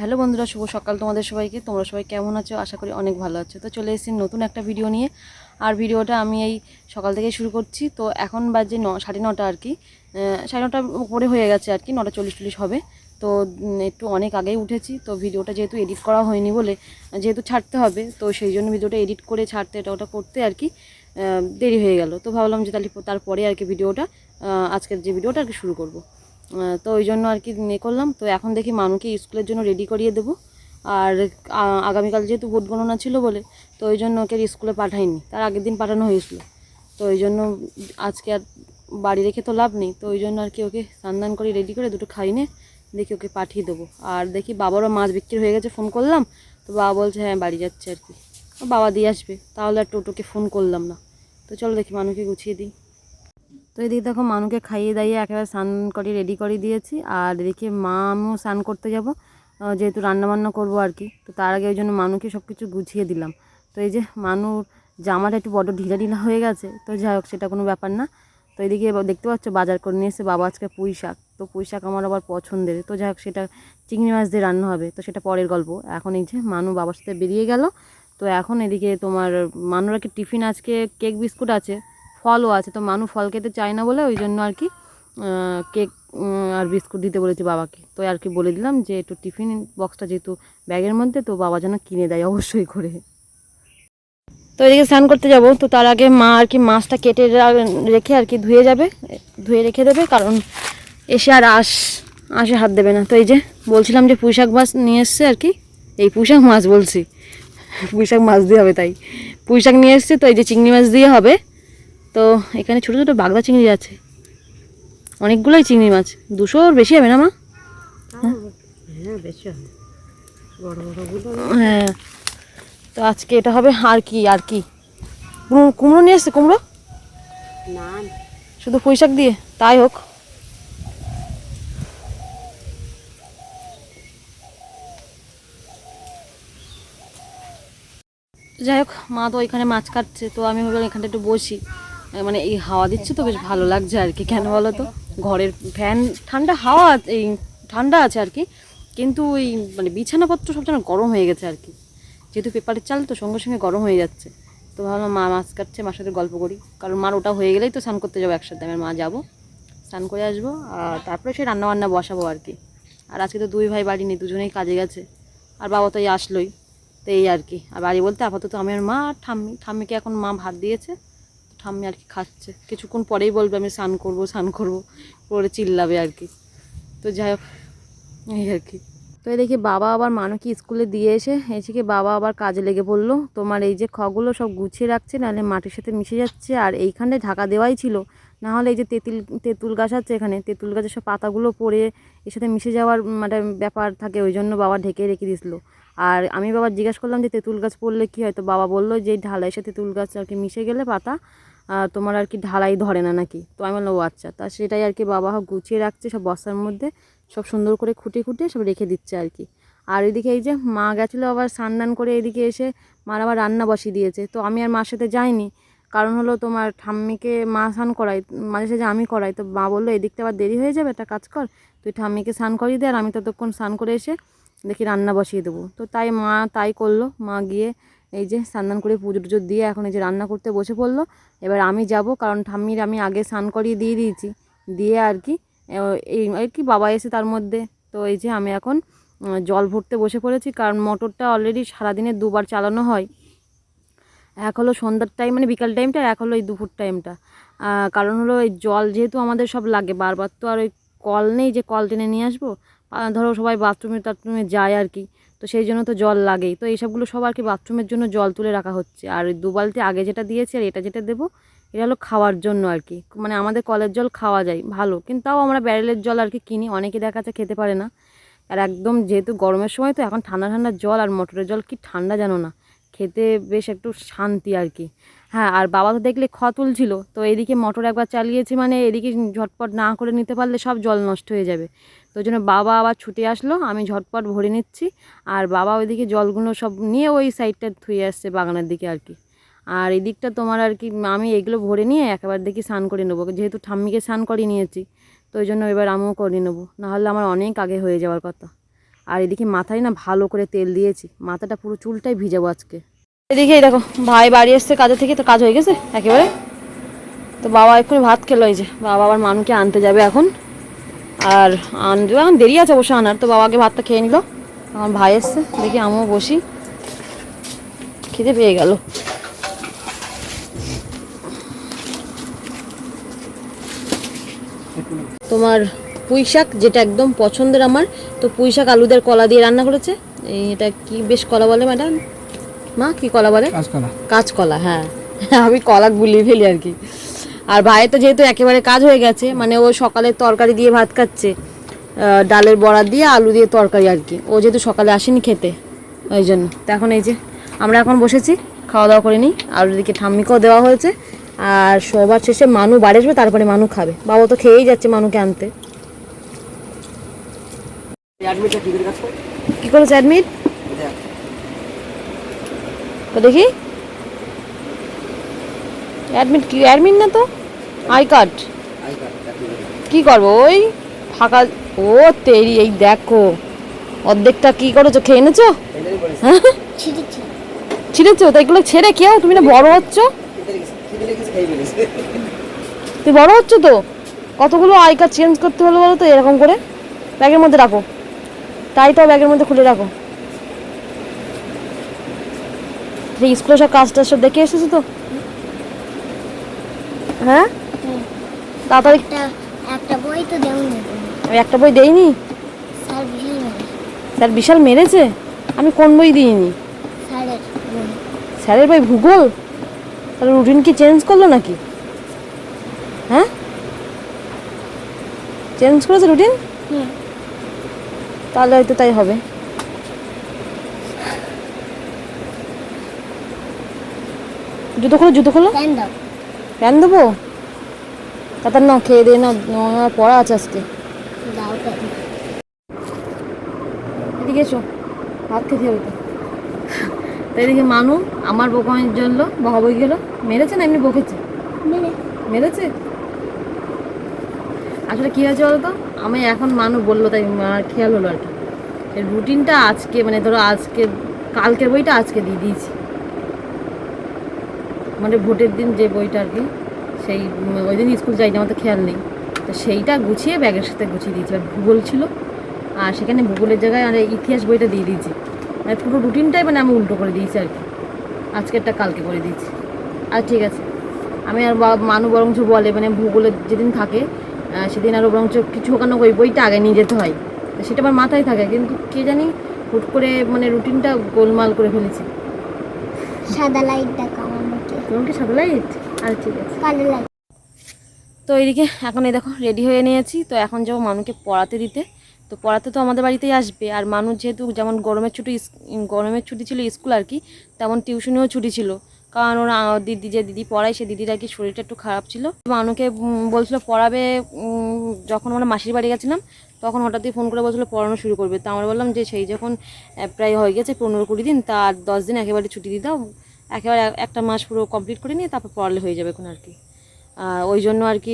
Hello বন্ধুরা, শুভ সকাল তোমাদের সবাইকে। তোমরা সবাই কেমন আছো? আশা করি অনেক ভালো আছো। তো চলে এসেছি নতুন একটা ভিডিও নিয়ে। আর ভিডিওটা আমি এই সকাল থেকে শুরু করছি। তো এখন বাজে ন, সাড়ে নটা আর কি। সাড়ে নটার উপরে হয়ে গেছে আর কি, নটা চল্লিশ চল্লিশ হবে। তো একটু অনেক আগেই উঠেছি। তো ভিডিওটা যেহেতু এডিট করা হয়নি বলে, যেহেতু ছাড়তে হবে, তো সেই জন্য ভিডিওটা এডিট করে ছাড়তে, এটা ওটা করতে আর কি দেরি হয়ে গেল। তো ভাবলাম যে তাহলে তারপরে আর কি ভিডিওটা আজকের যে ভিডিওটা আর কি শুরু করব। তো ওই জন্য আর কি ইয়ে করলাম। তো এখন দেখি মানুকে স্কুলের জন্য রেডি করিয়ে দেবো। আর আগামীকাল যেহেতু ভোট গণনা ছিল বলে, তো ওই জন্য ওকে স্কুলে পাঠাইনি। তার আগের দিন পাঠানো হয়েছিল। তো ওই জন্য আজকে আর বাড়ি রেখে তো লাভ নেই। তো ওই জন্য আর কি ওকে স্নান করে রেডি করে দুটো খাইনে দেখি ওকে পাঠিয়ে দেবো। আর দেখি বাবারও মাছ বিক্রি হয়ে গেছে ফোন করলাম। তো বাবা বলছে হ্যাঁ বাড়ি যাচ্ছে আর কি। বাবা দিয়ে আসবে। তাহলে আর টোটোকে ফোন করলাম না। তো চলো দেখি মানুকে গুছিয়ে দিই। তো এদিকে দেখো মানুকে খাইয়ে দাইয়ে একেবারে স্নান করে রেডি করে দিয়েছি। আর এদিকে মা আমিও স্নান করতে যাব। যেহেতু রান্নাবান্না করব আর কি, তো তার আগে ওই জন্য মানুকে সব কিছু গুছিয়ে দিলাম। তো এই যে মানুর জামাটা একটু বড় ঢিলা ঢিলা হয়ে গেছে, তো যাই হোক সেটা কোনো ব্যাপার না। তো এদিকে দেখতে পাচ্ছ বাজার করে নিয়ে এসে বাবা আজকে পুঁই শাক, তো পুঁই শাক আমার আবার পছন্দের। তো যাই হোক সেটা চিংড়ি মাছ দিয়ে রান্না হবে, তো সেটা পরের গল্প। এখন এই যে মানু বাবার সাথে বেরিয়ে গেল, তো এখন এদিকে তোমার মানুর কি টিফিন আজকে কেক বিস্কুট আছে ফলও আছে। তো মানু ফল খেতে চায় না বলে ওই জন্য আর কি কেক আর বিস্কুট দিতে বলেছি বাবাকে। তো আর কি বলে দিলাম যে একটু টিফিন বক্সটা যেহেতু ব্যাগের মধ্যে, তো বাবা যেন কিনে দেয় অবশ্যই করে। তো এদিকে স্নান করতে যাব। তো তার আগে মা আর কি মাছটা কেটে রেখে আর কি ধুয়ে যাবে, ধুয়ে রেখে দেবে, কারণ এসে আর আস আসে হাত দেবে না। তো এই যে বলছিলাম যে পুঁইশাক মাছ নিয়ে এসছে আর কি এই পুঁইশাক মাছ বলছি, পুঁইশাক মাছ দিয়ে হবে তাই। পুঁইশাক নিয়ে এসছে, তো এই যে চিংড়ি মাছ দিয়ে হবে। তো এখানে ছোটো ছোটো বাগদা চিংড়ি আছে। অনেকগুলোই চিংড়ি মাছ। দুশোর বেশি হবে না মা? হ্যাঁ হ্যাঁ। তো আজকে এটা হবে আর কি আর কি? কুমড়ো নিয়ে এসছে কুমড়ো? না। শুধু পুঁইশাক দিয়ে? তাই হোক। যাই হোক মা তো ওইখানে মাছ কাটছে তো আমি ভাবলাম এখানটা একটু বসি। মানে এই হাওয়া দিচ্ছে তো বেশ ভালো লাগছে আর কি। কেন বলো তো? ঘরের ফ্যান, ঠান্ডা হাওয়া, এই ঠান্ডা আছে আর কি। কিন্তু ওই মানে বিছানাপত্র সব যেন গরম হয়ে গেছে আর কি। যেহেতু পেপারের চাল তো সঙ্গে সঙ্গে গরম হয়ে যাচ্ছে। তো ভাবলাম মা মাছ কাটছে, মার সাথে গল্প করি। কারণ মার ওটা হয়ে গেলেই তো স্নান করতে যাব একসাথে। আমার মা যাব, স্নান করে আসব। আর তারপরে সে রান্না বান্না বসাবো আর কি। আর আজকে তো দুই ভাই বাড়ি নেই, দুজনেই কাজে গেছে। আর বাবা তো এই আসলোই। তো এই আর কি। আর বাড়ি বলতে আপাতত আমি আর মা আর ঠাম্মি, ঠাম্মিকে এখন মা ভাত দিয়েছে। ঠাম্মি আর কি খাচ্ছে। কিছুক্ষণ পরেই বলবে, আমি স্নান করব স্নান করব। করে চিল্লাবে আর কি। তো যাই হোক, এই আর কি। তো এই দেখি বাবা আবার মানুকে স্কুলে দিয়ে এসে এসে বাবা আবার কাজে লেগে পড়ল। তোমার এই যে খগুলো সব গুছিয়ে রাখছে, নাহলে মাটির সাথে মিশে যাচ্ছে। আর এইখানে ঢাকা দেওয়াই ছিল। না হলে এই যে তেঁতুল তেঁতুল গাছ আছে এখানে, তেঁতুল গাছের সব পাতাগুলো পড়ে এর সাথে মিশে যাওয়ার মানে ব্যাপার থাকে, ওই জন্য বাবা ঢেকে রেখে দিয়েছিলো। আর আমি বাবা জিজ্ঞাসা করলাম যে, তেঁতুল গাছ পড়লে কী হয়? তো বাবা বলল যে এই ঢালাই সাথে তেঁতুল গাছ আর কি মিশে গেলে পাতা তোমার আর কি ঢালাই ধরে না নাকি? তো আমি বললাম, ও আচ্ছা। তা সেটাই আর কি বাবা গুছিয়ে রাখছে সব বস্তার মধ্যে, সব সুন্দর করে খুঁটে খুঁটে সব রেখে দিচ্ছে আর কি। আর এদিকে এই যে মা গেছিল আবার স্নান করে এদিকে এসে মার আবার রান্না বসিয়ে দিয়েছে। তো আমি আর মার সাথে যাইনি। কারণ হলো তোমার ঠাম্মিকে মা স্নান করাই মাঝে সাঝে আমি করাই, তো মা বলল, এদিকটা আবার দেরি হয়ে যাবে, একটা কাজ কর। তুই ঠাম্মিকে স্নান করিয়ে দে আর আমি ততক্ষণ স্নান করে এসে দেখি রান্না বসিয়ে দেবো। তো তাই মা তাই করল। মা গিয়ে এই যে স্নান করে পুজো টুজো দিয়ে এখন এই যে রান্না করতে বসে পড়ল। এবার আমি যাব, কারণ ঠাম্মির আমি আগে স্নান করিয়ে দিয়ে দিয়েছি। দিয়ে আর কি এই আর কি বাবা এসে তার মধ্যে। তো এই যে আমি এখন জল ভরতে বসে পড়েছি, কারণ মোটরটা অলরেডি সারাদিনে দুবার চালানো হয়। এক হলো সন্ধ্যার টাইম মানে বিকাল টাইমটা এক হলো এই দুপুর টাইমটা কারণ হলো এই জল যেহেতু আমাদের সব লাগে, বারবার তো আর ওই কল নেই যে কল টেনে নিয়ে আসব। ধরো সবাই বাথরুমে টাথরুমে যায় আর কি। তো সেই জন্য তো জল লাগেই। তো এইসবগুলো সব আর কি বাথরুমের জন্য জল তুলে রাখা হচ্ছে। আর ওই দু বালতি আগে যেটা দিয়েছি আর এটা যেটা দেবো, এটা হলো খাওয়ার জন্য আর কি। মানে আমাদের কলের জল খাওয়া যায়, ভালো। কিন্তু তাও আমরা ব্যারেলের জল আর কি কিনি অনেকে দেখা যাচ্ছে খেতে পারে না। আর একদম যেহেতু গরমের সময় তো এখন ঠান্ডা ঠান্ডা জল আর মোটরের জল কি ঠান্ডা জানো না। খেতে বেশ একটু শান্তি আর কি। হ্যাঁ আর বাবা তো দেখলে খ তুলছিল, তো এদিকে মোটর একবার চালিয়েছি মানে এদিকে ঝটপট না করে নিতে পারলে সব জল নষ্ট হয়ে যাবে। তো ওই জন্য বাবা আবার ছুটে আসলো, আমি ঝটপট ভরে নিচ্ছি। আর বাবা ওইদিকে জলগুলো সব নিয়ে ওই সাইডটা ধুয়ে আসছে বাগানের দিকে আর কি। আর এদিকটা তোমার আর কি, আমি এগুলো ভরে নিয়ে একেবারে দেখি স্নান করে নেব। যেহেতু ঠাম্মিকে স্নান করিয়ে নিয়েছি, তো ওই জন্য এবার আমিও করে নেব। নাহলে আমার অনেক আগে হয়ে যাওয়ার কথা। আর এদিকে মাথায় না ভালো করে তেল দিয়েছি, মাথাটা পুরো চুলটাই ভিজাবো আজকে। এদিকে দেখো, ভাই বাড়ি এসছে কাজের থেকে, তো কাজ হয়ে গেছে একেবারে। তো বাবা এক্ষুনি ভাত খেলো, এই যে বাবা আবার মানুকে আনতে যাবে এখন। আর এখন দেরি আছে অবশ্য আনার। তো বাবাকে ভাতটা খেয়ে নিল। আমার ভাই এসছে দেখি আমিও বসি। খেতে পেয়ে গেল। তোমার পুঁই শাক যেটা একদম পছন্দের আমার তো পুঁই শাক আলুদের কলা দিয়ে রান্না করেছে। এটা কি বেশ কলা বলে ম্যাডাম মা কি কলা বলে? কাঁচকলা। কাঁচকলা হ্যাঁ। আমি কলা গুলিয়ে ফেলি আর কি। আর ভাইয়ের তো যেহেতু একেবারে কাজ হয়ে গেছে মানে ও সকালে তরকারি দিয়ে ভাত খাচ্ছে ডালের বড়া দিয়ে আলু দিয়ে তরকারি আর কি। ও যেহেতু সকালে আসেনি খেতে ওই জন্য। তো এখন এই যে আমরা এখন বসেছি খাওয়া দাওয়া করে নিই। আর ওদিকে ঠাম্মিকেও দেওয়া হয়েছে। আর সবার শেষে মানু বাড়ি আসবে তারপরে মানু খাবে। বাবা তো খেয়েই যাচ্ছে মানুকে আনতে। কি করেছে অ্যাডমিট তো দেখি। অ্যাডমিট কি? অ্যাডমিট না তো? I card. কি করব? ওই ফাঁকা ও তেরি, এই দেখো। অর্ধেকটা কি করেছ? খেয়ে এনেছো? হ্যাঁ? ছিঁড়েছো? তো এগুলো ছেড়ে কেউ তুমি না বড় হচ্ছ? তুই বড় হচ্ছ তো? কতগুলো আই কার্ড চেঞ্জ করতে হলো বলো তো? এরকম করে। ব্যাগের মধ্যে রাখো। তাই তো ব্যাগের মধ্যে খুলে রাখো। স্কুলে সব কাজ টাজ সব দেখে এসেছ তো? হ্যাঁ? তাড়াতাড়ি একটা বই তো আমি একটা বই দেইনি স্যার বিশাল স্যার বিশাল মেরেছে? আমি কোন বই দিইনি? স্যারের বই। ভূগোল? তাহলে রুটিন কি চেঞ্জ করল নাকি? হ্যাঁ? চেঞ্জ করেছে রুটিন? তাহলে হয়তো তাই হবে। জুতো খোলো জুতো খোলো। প্যান দেবো? তাড়াতাড়ি না খেয়ে দিয়ে না আমার পড়া আছে আজকে। এদিকে এসো ভাত খেতে হবে তো। এদিকে মানু আমার বোকামের জন্য বকা বই গেল মেরেছে না এমনি বকেছে? মেরেছে? আসলে কী হয়েছে বলতো? আমি এখন মানু বলল তাই খেয়াল হলো আর কি। রুটিনটা আজকে মানে ধরো আজকে কালকের বইটা আজকে দিয়ে দিয়েছি। মানে ভোটের দিন যে বইটা আর কি, সেই, ওই দিন স্কুল যাইনি, আমার তো খেয়াল নেই। তো সেইটা গুছিয়ে ব্যাগের সাথে গুছিয়ে দিয়েছি, আর ভূগোল ছিল। আর সেখানে ভূগোলের জায়গায় আর ইতিহাস বইটা দিয়ে দিয়েছি। মানে পুরো রুটিনটাই মানে আমি উল্টো করে দিয়েছি আর কি। আজকেরটা কালকে করে দিয়েছি। আর ঠিক আছে, আমি আর মানু বরঞ্চ বলে মানে ভূগোলের যেদিন থাকে সেদিন আরও বরঞ্চ কিছু ওখানে ওই বইটা আগে নিয়ে যেতে হয়। তো সেটা আমার মাথায় থাকে, কিন্তু কে জানি হুট করে মানে রুটিনটা গোলমাল করে ফেলেছি। সাদা লাইট দেখাও। আমাকে তোমার কি সাদা লাইট আর ঠিক আছে তো এইদিকে এখন এই দেখো রেডি হয়ে নিয়েছি। তো এখন যাব মানুকে পড়াতে দিতে। তো পড়াতে তো আমাদের বাড়িতেই আসবে। আর মানুষ যেহেতু যেমন গরমের ছুটি গরমের ছুটি ছিল স্কুল আর কি তেমন টিউশনিও ছুটি ছিল। কারণ ওরা দিদি যে দিদি পড়ায় সে দিদির আর কি শরীরটা একটু খারাপ ছিল। মানুকে বলছিল পড়াবে যখন আমরা মাসির বাড়ি গেছিলাম তখন হঠাৎই ফোন করে বলছিল পড়ানো শুরু করবে। তা আমরা বললাম যে সেই যখন প্রায় হয়ে গেছে পনেরো কুড়ি দিন তার দশ দিন একেবারে ছুটি দিয়ে দাও। একেবারে একটা মাস পুরো কমপ্লিট করে নিয়ে তারপর পড়ালে হয়ে যাবে এখন আর কি। ওই জন্য আর কি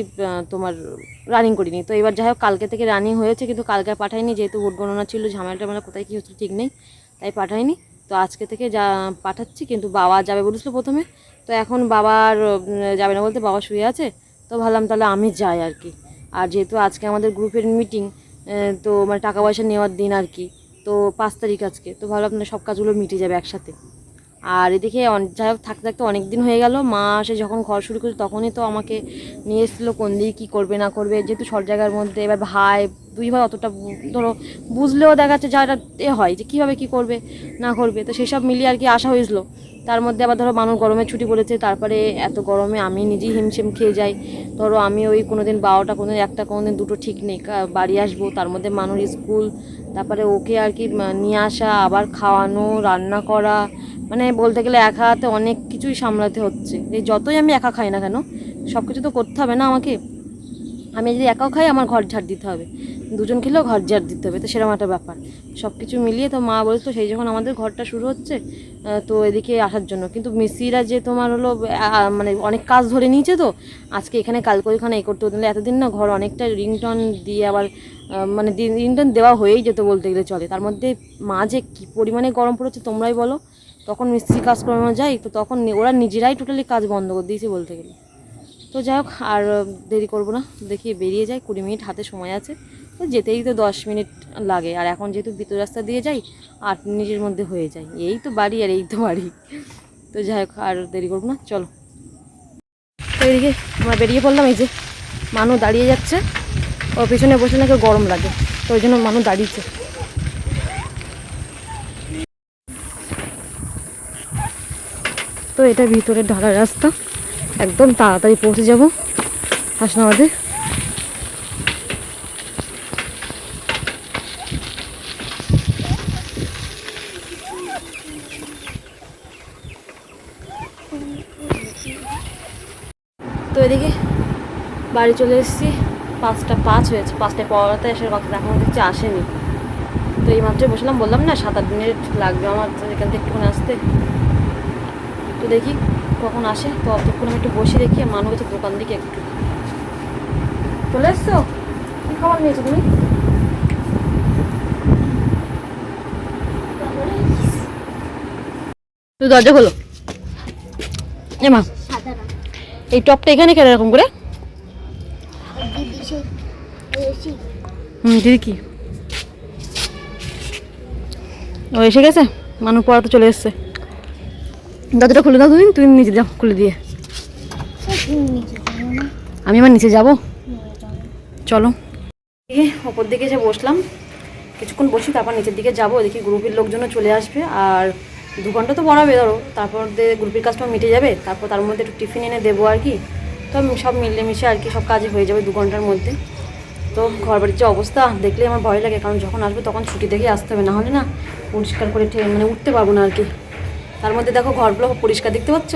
তোমার রানিং করিনি। তো এবার যাই হোক কালকে থেকে রানিং হয়েছে কিন্তু কালকে পাঠাইনি, যেহেতু ভোট গণনা ছিল, ঝামেলা টামেলা কোথায় কী হচ্ছে ঠিক নেই, তাই পাঠাইনি। তো আজকে থেকে যা পাঠাচ্ছি, কিন্তু বাবা যাবে বলেছিল প্রথমে। তো এখন বাবার যাবে না বলতে বাবা শুয়ে আছে। তো ভাবলাম তাহলে আমি যাই আর কি। আর যেহেতু আজকে আমাদের গ্রুপের মিটিং তো মানে টাকা পয়সা নেওয়ার দিন আর কি। তো পাঁচ তারিখ আজকে। তো ভাবলাম না সব কাজগুলো মিটে যাবে একসাথে। আর এদিকে যাই হোক, থাকতে থাকতে অনেক দিন হয়ে গেল। মা সে যখন ঘর শুরু করেছে, তখনই তো আমাকে নিয়ে এসেছিল, কোন দিকে কী করবে, না করবে। যেহেতু সব জায়গার মধ্যে এবার ভাই, দুই ভাই অতটা ধরো বুঝলেও দেখা যাচ্ছে যারা এ হয় যে কীভাবে কী করবে, না করবে। তো সেসব মিলিয়ে আর কি আশা হয়েছিল। তার মধ্যে আবার ধরো মানুষ গরমে ছুটি পড়েছে, তারপরে এত গরমে আমি নিজেই হিমশিম খেয়ে যাই। ধরো আমি ওই কোনো দিন বারোটা কোনো দিন একটা কোনো দিন দুটো ঠিক নেই। বাড়ি আসব, তার মধ্যে মানুষ স্কুল, তারপরে ওকে আর কি নিয়ে আসা, আবার খাওয়ানো, রান্না করা মানে বলতে গেলে একা হাতে অনেক কিছুই সামলাতে হচ্ছে। এই যতই আমি একা খাই না কেন সব কিছু তো করতে হবে না আমাকে? আমি যদি একাও খাই, আমার ঘর ঝাড় দিতে হবে। দুজন খেলেও ঘর ঝাড় দিতে হবে, তো সেরকম একটা ব্যাপার। সব কিছু মিলিয়ে তো মা বলতো, সেই যখন আমাদের ঘরটা শুরু হচ্ছে তো এদিকে আসার জন্য। কিন্তু মিস্ত্রিরা যে তোমার হলো মানে অনেক কাজ ধরে নিয়েছে তো, আজকে এখানে কালকে ওইখানে এই করতে হতো। এতদিন না ঘর অনেকটা রিংটন দিয়ে আবার মানে রিংটন দেওয়া হয়েই যেত বলতে গেলে চলে। তার মধ্যে মা যে কী পরিমাণে গরম পড়েছে তোমরাই বলো। তখন মিস্ত্রি কাজ করানো যায় তো তখন ওরা নিজেরাই টোটালি কাজ বন্ধ করে দিয়েছে বলতে গেলে। তো যাই হোক, আর দেরি করব না। দেখি বেরিয়ে যাই, কুড়ি মিনিট হাতে সময় আছে। তো যেতেই তো দশ মিনিট লাগে। আর এখন যেহেতু ভিতর রাস্তা দিয়ে যাই, আট মিনিটের মধ্যে হয়ে যায়। এই তো বাড়ি আর এই তো বাড়ি। তো যাই হোক, আর দেরি করব না, চলো। তো এদিকে আমরা বেরিয়ে পড়লাম, এই যে মানু দাঁড়িয়ে যাচ্ছে। ওর পিছনে বসে নাকি গরম লাগে। তো ওই জন্য মানু দাঁড়িয়েছে। তো এটা ভিতরের ঢালার রাস্তা। একদম তাড়াতাড়ি পৌঁছে যাব। হাসনাবাদে তো এদিকে বাড়ি চলে এসেছি। পাঁচটা পাঁচ হয়েছে। পাঁচটায় পড়াতে এসে কথা এখন দেখছি আসেনি। তো এই মাত্রই বসলাম। বললাম না, সাত আট মিনিট লাগবে আমার এখান থেকে একটুখানি আসতে। তো দেখি কখন আসে। তো অতক্ষণ আমি একটু বসে দেখি আর মানুষ হচ্ছে দোকান দিকে একটু। চলে এসছো? কী খাবার নিয়েছো তুমি? তুই দরজা খোলো। এ মা এই টপটা এখানে কেন এরকম করে? হুম দিদি কি? ও এসে গেছে? মানুষ পড়াতে চলে এসছে। দরজাটা খুলে দাও তুমি তুমি নিচে যাও, খুলে দিয়ে। আমি আমার নিচে যাব? চলো। ওপর দিকে এসে বসলাম। কিছুক্ষণ বসি, তারপর নিচের দিকে যাব। দেখি গ্রুপের লোকজনও চলে আসবে। আর দু ঘণ্টা তো পড়াবে, ধরো। তারপর গ্রুপের কাজটা মিটে যাবে। তারপর তার মধ্যে একটু টিফিন এনে দেবো আর কি। তো সব মিলেমিশে আর কি সব কাজই হয়ে যাবে দু ঘণ্টার মধ্যে। তো ঘর বাড়ির যে অবস্থা দেখলে আমার ভয় লাগে। কারণ যখন আসবে তখন ছুটি দেখে আসতে হবে। না হলে না পরিষ্কার করে মানে উঠতে পারব না আর কি। তার মধ্যে দেখো ঘরগুলো পরিষ্কার, দেখতে পাচ্ছ?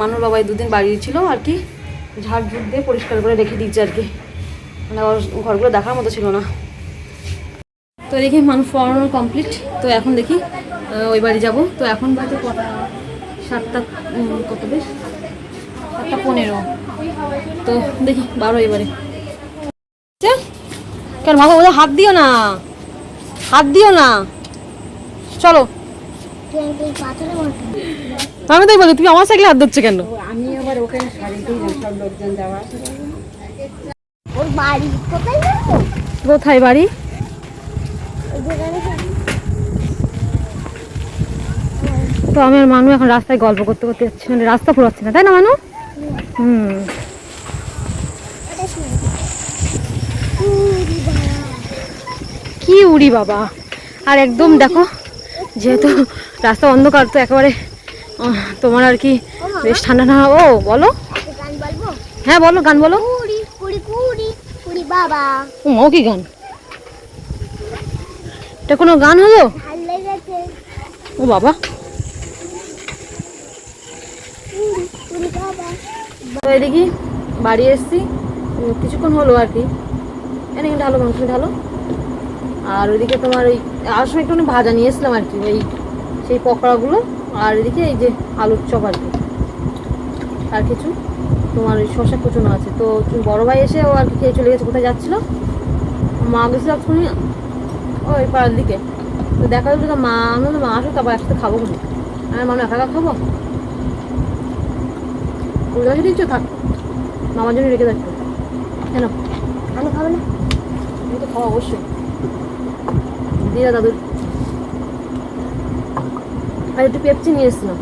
মানুষ বাবাই দুদিন বাড়ি ছিল আর কি, ঝাড় ঝুট দিয়ে পরিষ্কার করে রেখে দিচ্ছে আর কি। মানে ঘরগুলো দেখার মতো ছিল না। তো দেখি মানুষ পড়ানো কমপ্লিট তো এখন দেখি ওই বাড়ি যাব। তো এখন কটা? সাতটা কত বেশ? সাতটা পনেরো। তো দেখি, বারো এবারে? কেন ভাবো ওদের হাত দিও না? হাত দিও না? চলো। আমি তাই বলি তুমি আমার সাইকেলে হাত ধরছো কেন? আমি আবার ওখানে শাড়িতেই সব লোকজন যাওয়া ওর বাড়ি কোথায় কোথায় বাড়ি। তো আমি আর মানু এখন রাস্তায় গল্প করতে করতে যাচ্ছি মানে রাস্তা ফুরাচ্ছি না তাই না মানু? হুম। কি উড়ি বাবা? আর একদম দেখো যেহেতু রাস্তা অন্ধকার তো একেবারে তোমার আর কি বেশ ঠান্ডা না, ও, বলো। হ্যাঁ বলো, গান বলো। ও কি গান? এটা কোনো গান হলো? ও বাবা। এদিকে বাড়ি এসছি। কিছুক্ষণ হলো আর কি। এনে ঢালো, মাংস ঢালো। আর ওইদিকে তোমার ওই আর সময় একটু ভাজা নিয়ে এসলাম আর কি, ওই সেই পকোড়াগুলো আর এদিকে এই যে আলুর চপ আর কি। আর কিছু? তোমার ওই শশা কুচুনো আছে। তো তুমি বড় ভাই এসে ও আর কি খেয়ে চলে গেছে কোথায় যাচ্ছিল? মা গেছিল শুনি ওই পাড়ার দিকে। তো দেখা যাচ্ছে তো মা আমি মা আসুক তারপর একসাথে খাব খুনি আমি মনে একা একা খাব? উল্লাসে দিচ্ছ থাক মামার জন্য রেখে থাকতো কেন? আমি খাব না। আমি তো খাওয়া অবশ্যই। দিদা দাদুর আর একটু পেপসি নিয়ে এসছিলাম।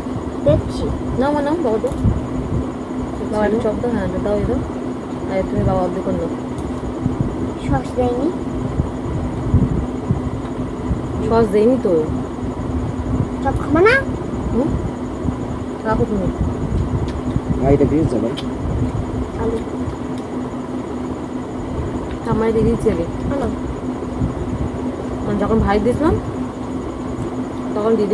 দেখছি না মা নাও বাবা তো। বাবা একটা চপ দাও হ্যাঁ দাও এটা আর তুমি বাবা অর্ধেক করে দাও সস দেয়নি? সস দেয়নি তো। সব খাব না? হুম? রাখো তুমি গাড়িটা দিয়ে যাবে আলু। আমার দিয়ে দিচ্ছি আগে। হ্যালো। মানে যখন ভাই দিয়েছিলাম তখন দিয়ে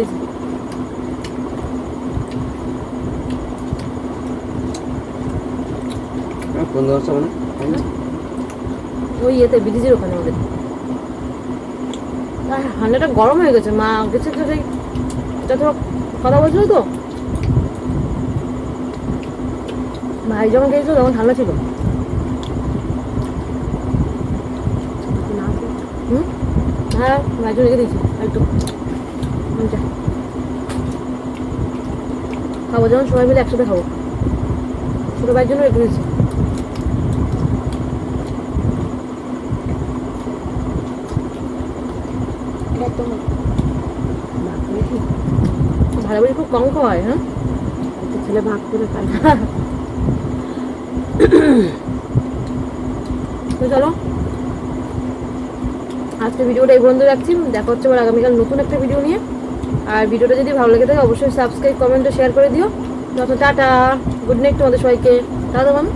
দিয়েছি হ্যাঁ পনেরো মানে? ওই ইয়েতে ব্রিজের ওখানে আহ, ঠান্ডাটা গরম হয়ে গেছে মা গেছে তো সেই যত কথা বলছিল তো। ভাই যখন গেছিল তখন ঠান্ডা ছিল। হুম? হ্যাঁ ভাই জন্য রেখে দিয়েছি একটু। খাব যখন সবাই মিলে একসাথে খাব। ছোটো ভাইয়ের জন্য রেখে দিয়েছি। এটা তোমার খুব কম হয় হ্যাঁ? একটা ছেলে ভাগ করে খায়। তো চলো। আজকে ভিডিওটা এই পর্যন্ত রাখছি। দেখা হচ্ছে আবার আগামীকাল নতুন একটা ভিডিও নিয়ে। আর ভিডিওটা যদি ভালো লেগে থাকে অবশ্যই সাবস্ক্রাইব কমেন্ট শেয়ার করে দিও। যত টাটা। গুড নাইট তোমাদের সবাইকে। Tata tata